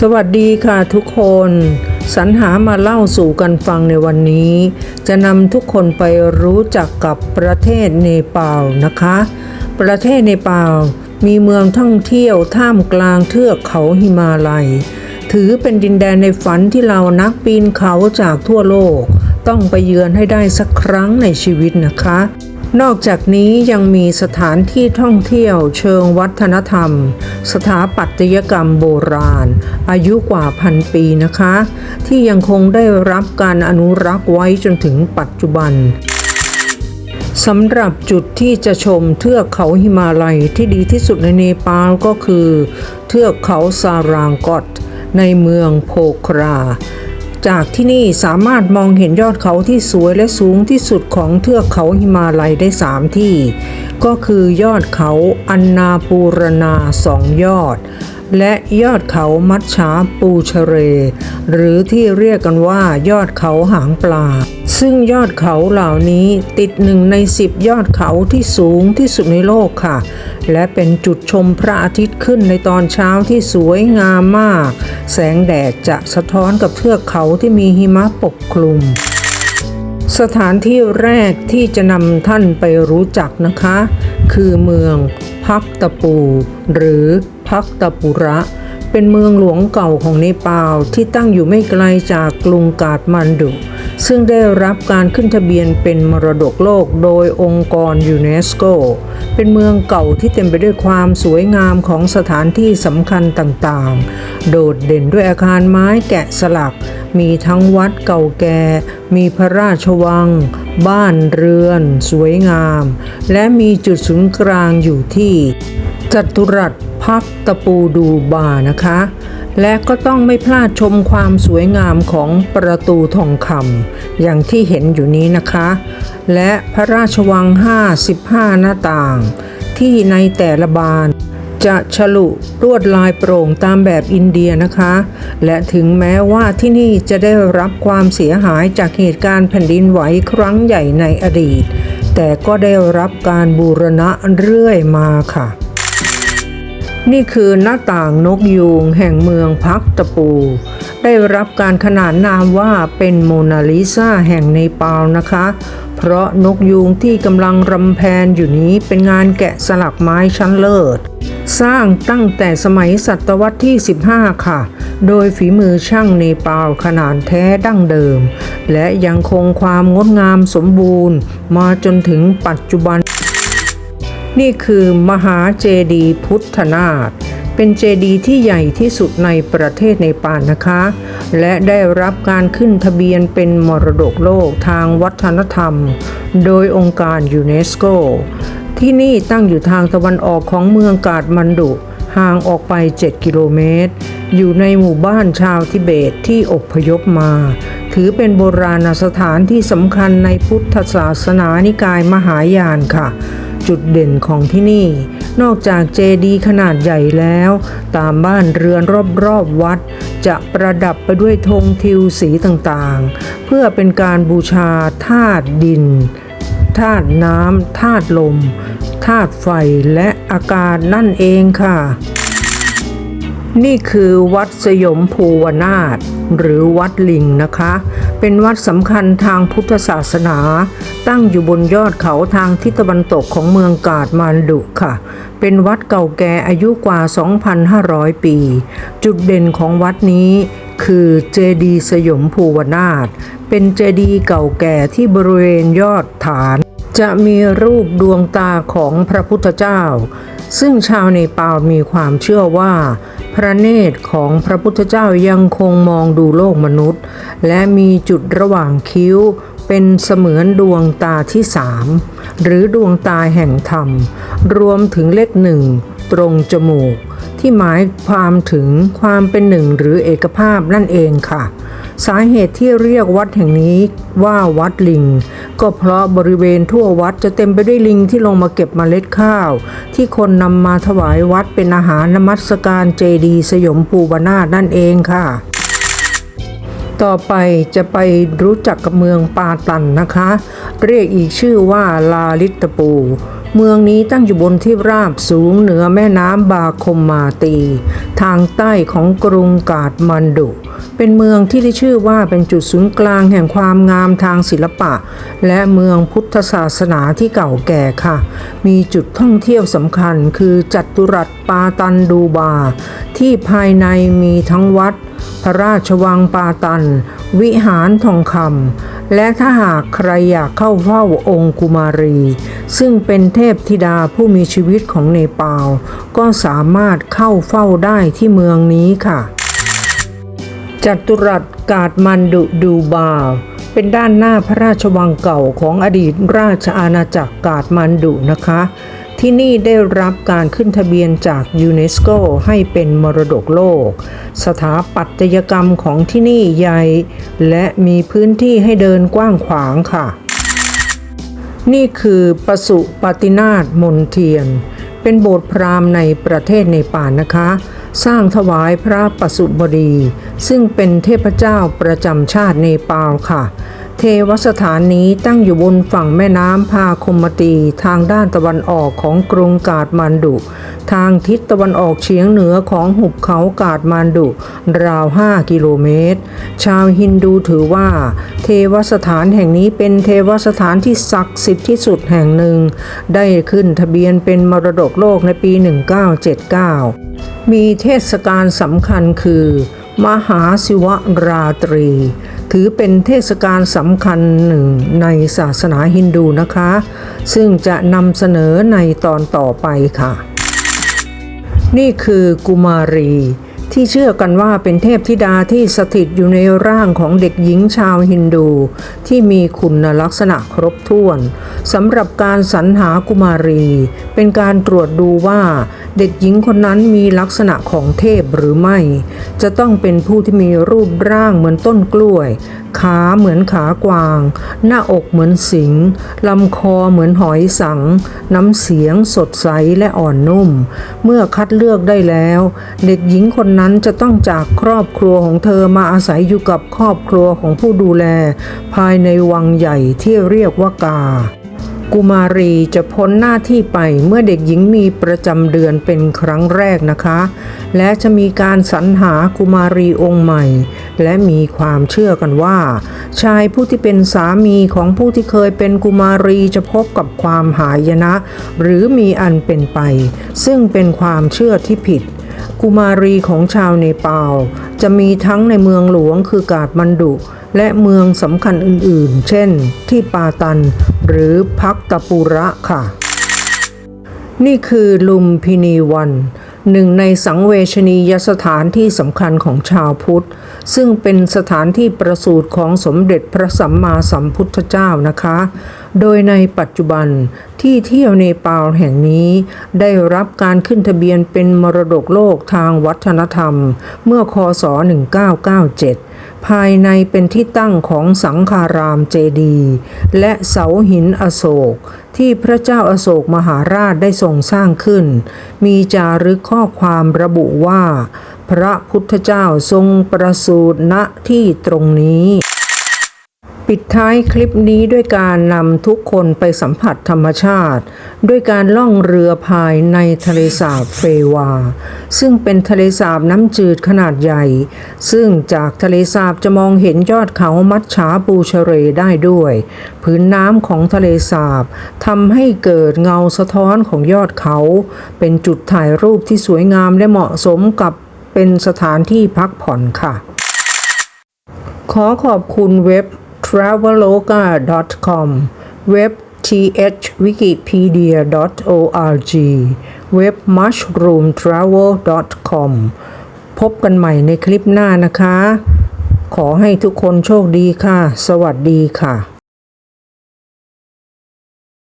สวัสดีค่ะทุกคน สรรหามาเล่าสู่กันฟังในวันนี้ จะนำทุกคนไปรู้จักกับประเทศเนปาลนะคะ ประเทศเนปาลมีเมืองท่องเที่ยวท่ามกลางเทือกเขาหิมาลัย ถือเป็นดินแดนในฝันที่เรานักปีนเขาจากทั่วโลก ต้องไปเยือนให้ได้สักครั้งในชีวิตนะคะ นอกจากนี้ยังมีสถานที่ท่องเที่ยวเชิงวัฒนธรรม สถาปัตยกรรมโบราณ อายุกว่าพันปีนะคะ ที่ยังคงได้รับการอนุรักษ์ไว้จนถึงปัจจุบันสำหรับจุดที่จะชมเทือกเขาหิมาลัยที่ดีที่สุดในเนปาลก็คือ เทือกเขาซารางกอตในเมืองโพครา จากที่นี่สามารถมองเห็นยอดเขาที่สวยและสูงที่สุดของเทือกเขาหิมาลัยได้ 3 ที่ ก็คือยอดเขาอันนาปูรณาสองยอด และยอดเขามัชชาปูชเร หรือที่เรียกกันว่ายอดเขาหางปลา ซึ่งยอดเขาเหล่านี้ติดหนึ่งในสิบยอดเขาที่สูงที่สุดในโลกค่ะ และเป็นจุดชมพระอาทิตย์ขึ้นในตอนเช้าที่สวยงามมาก แสงแดดจะสะท้อนกับเทือกเขาที่มีหิมะปกคลุม สถานที่แรกที่จะนำท่านไปรู้จักนะคะ คือเมืองพักตะปู หรือพักตะปุระ เป็นเมืองหลวงเก่าของเนปาลที่ตั้งอยู่ไม่ไกลจากกรุงกาดมันดุ ซึ่งได้รับการขึ้นทะเบียนเป็นมรดกโลกโดยองค์กรยูเนสโก เป็นเมืองเก่าที่เต็มไปด้วยความสวยงามของสถานที่สำคัญต่างๆ โดดเด่นด้วยอาคารไม้แกะสลัก มีทั้งวัดเก่าแก่ มีพระราชวัง บ้านเรือน สวยงาม และมีจุดศูนย์กลางอยู่ที่จัตุรัส พักตะปูดูบานะคะ และก็ต้องไม่พลาดชมความสวยงามของประตูทองคำอย่างที่เห็นอยู่นี้นะคะ และพระราชวัง 55 หน้าต่าง ที่ในแต่ละบานจะฉลุลวดลายโปร่งตามแบบอินเดียนะคะ และถึงแม้ว่าที่นี่จะได้รับความเสียหายจากเหตุการณ์แผ่นดินไหวครั้งใหญ่ในอดีต แต่ก็ได้รับการบูรณะเรื่อยมาค่ะ นี่คือหน้าต่างนกยูงแห่งเมืองพักตะปู ได้รับการขนานนามว่าเป็นโมนาลิซาแห่งเนปาลนะคะ เพราะนกยูงที่กำลังรำแพนอยู่นี้เป็นงานแกะสลักไม้ชั้นเลิศ สร้างตั้งแต่สมัยศตวรรษที่ 15 ค่ะ โดยฝีมือช่างเนปาลขนาดแท้ดั้งเดิม และยังคงความงดงามสมบูรณ์ มาจนถึงปัจจุบัน นี่คือมหาเจดีย์พุทธนาถเป็นเจดีย์ที่ใหญ่ที่สุดในประเทศเนปาลนะคะ และได้รับการขึ้นทะเบียนเป็นมรดกโลกทางวัฒนธรรม โดยองค์การยูเนสโก ที่นี่ตั้งอยู่ทางตะวันออกของเมืองกาดมันดุห่างออกไป 7 กิโลเมตร อยู่ในหมู่บ้านชาวทิเบตที่อพยพมา ถือเป็นโบราณสถานที่สำคัญในพุทธศาสนานิกายมหายานค่ะ จุดเด่นของที่นี่ นอกจากเจดีย์ขนาดใหญ่แล้ว ตามบ้านเรือนรอบๆวัด จะประดับไปด้วยธงทิวสีต่างๆ เพื่อเป็นการบูชาธาตุดินธาตุน้ำธาตุลมธาตุไฟและอากาศนั่นเองค่ะ นี่คือวัดสยมภูวนาถ หรือวัดลิงนะคะ เป็นวัดสำคัญทางพุทธศาสนา ตั้งอยู่บนยอดเขาทางทิศตะวันตกของเมืองกาดมันดุค่ะ เป็นวัดเก่าแก่อายุกว่า 2,500 ปี จุดเด่นของวัดนี้คือเจดีสยมภูวนาถเป็นเจดีเก่าแก่ที่บริเวณยอดฐาน จะมีรูปดวงตาของพระพุทธเจ้า ซึ่งชาวเนปาลมีความเชื่อว่า พระเนตรของพระพุทธเจ้ายังคงมองดูโลกมนุษย์ และมีจุดระหว่างคิ้วเป็นเสมือนดวงตาที่สามหรือดวงตาแห่งธรรม รวมถึงเลขหนึ่งตรงจมูก ที่หมายความถึงความเป็นหนึ่งหรือเอกภาพนั่นเองค่ะ สาเหตุที่เรียกวัดแห่งนี้ว่าวัดลิง ก็เพราะบริเวณทั่ววัดจะเต็มไปด้วยลิงที่ลงมาเก็บเมล็ดข้าว ที่คนนำมาถวายวัดเป็นอาหารนมัสการเจดีย์สยมปูบนาถนั่นเองค่ะ ต่อไปจะไปรู้จักกับเมืองปาตันนะคะ เรียกอีกชื่อว่าลาลิตตปู เมืองนี้ตั้งอยู่บนที่ราบสูงเหนือแม่น้ำบาคมมาตี ทางใต้ของกรุงกาดมันดุ เป็นเมืองที่ได้ชื่อว่าเป็นจุดศูนย์กลางแห่งความงามทางศิลปะ และเมืองพุทธศาสนาที่เก่าแก่ค่ะ มีจุดท่องเที่ยวสำคัญคือจัตุรัสปาตันดูบา ที่ภายในมีทั้งวัด พระราชวังปาตัน วิหารทองคำ และถ้าหากใครอยากเข้าเฝ้าองค์กุมารี ซึ่งเป็นเทพธิดาผู้มีชีวิตของเนปาล ก็สามารถเข้าเฝ้าได้ที่เมืองนี้ค่ะ จัตุรัสกาดมันดุดูบาเป็นด้านหน้าพระราชวังเก่าของอดีตราชอาณาจักรกาดมันดุนะคะ ที่นี่ได้รับการขึ้นทะเบียนจากยูเนสโกให้เป็นมรดกโลก สถาปัตยกรรมของที่นี่ใหญ่ และมีพื้นที่ให้เดินกว้างขวางค่ะ นี่คือปสุปฏินาถมนเทียน เป็นโบสถ์พราหมณ์ในประเทศเนปาลนะคะ สร้างถวายพระปสุบดี ซึ่งเป็นเทพเจ้าประจำชาติเนปาลค่ะ เทวสถานนี้ตั้งอยู่บนฝั่งแม่น้ำพาคมตีทางด้านตะวันออกของกรุงกาดมันดุ ทางทิศตะวันออกเฉียงเหนือของหุบเขากาดมันดุ ราว 5 กิโลเมตร ชาวฮินดูถือว่า เทวสถานแห่งนี้เป็นเทวสถานที่ศักดิ์สิทธิ์ที่สุดแห่งหนึ่ง ได้ขึ้นทะเบียนเป็นมรดกโลกในปี 1979 มีเทศกาลสำคัญคือ มหาศิวราตรี ถือเป็นเทศกาลสำคัญหนึ่งในศาสนาฮินดูนะคะ ซึ่งจะนำเสนอในตอนต่อไปค่ะ นี่คือกุมารี ที่เชื่อกันว่าเป็นเทพธิดาที่สถิตอยู่ในร่างของเด็กหญิงชาวฮินดู ที่มีคุณลักษณะครบถ้วนสำหรับการสรรหากุมารี เป็นการตรวจดูว่าเด็กหญิงคนนั้นมีลักษณะของเทพหรือไม่ จะต้องเป็นผู้ที่มีรูปร่างเหมือนต้นกล้วย ขาเหมือนขากวาง หน้าอกเหมือนสิง ลำคอเหมือนหอยสัง น้ำเสียงสดใสและอ่อนนุ่ม เมื่อคัดเลือกได้แล้ว เด็กหญิงคนนั้นจะต้องจากครอบครัวของเธอมาอาศัยอยู่กับครอบครัวของผู้ดูแล ภายในวังใหญ่ที่เรียกว่ากา กุมารีจะพ้นหน้าที่ไปเมื่อเด็กหญิงมีประจำเดือนเป็นครั้งแรกนะคะ และจะมีการสรรหากุมารีองค์ใหม่ และมีความเชื่อกันว่า ชายผู้ที่เป็นสามีของผู้ที่เคยเป็นกุมารีจะพบกับความหายนะ หรือมีอันเป็นไป ซึ่งเป็นความเชื่อที่ผิดกุมารีของชาวเนปาลจะมีทั้งในเมืองหลวงคือกาดมันดุ และเมืองสำคัญอื่นๆ เช่น ที่ปาตัน หรือพักตะปูระค่ะ นี่คือลุมพินีวัน หนึ่งในสังเวชนียสถานที่สำคัญของชาวพุทธ ซึ่งเป็นสถานที่ประสูติของสมเด็จพระสัมมาสัมพุทธเจ้านะคะ โดยในปัจจุบันที่เที่ยวเนปาลแห่งนี้ ได้รับการขึ้นทะเบียนเป็นมรดกโลกทางวัฒนธรรม เมื่อคศ 1997 ภายในเป็นที่ตั้งของสังคารามเจดีย์และเสาหินอโศก ที่พระเจ้าอโศกมหาราชได้ทรงสร้างขึ้น มีจารึกข้อความระบุว่า พระพุทธเจ้าทรงประสูติณที่ตรงนี้ ปิดท้ายคลิปนี้ด้วยการนำทุกคนไปสัมผัสธรรมชาติ ด้วยการล่องเรือพายในทะเลสาบเฟวา ซึ่งเป็นทะเลสาบน้ำจืดขนาดใหญ่ ซึ่งจากทะเลสาบจะมองเห็นยอดเขามัดฉาปูเชเรได้ด้วย พื้นน้ำของทะเลสาบทำให้เกิดเงาสะท้อนของยอดเขา เป็นจุดถ่ายรูปที่สวยงามและเหมาะสมกับเป็นสถานที่พักผ่อนค่ะ ขอขอบคุณเว็บ traveloka.com เว็บ thwikipedia.org เว็บ mushroomtravel.com พบกันใหม่ในคลิปหน้านะคะ ขอให้ทุกคนโชคดีค่ะ สวัสดีค่ะ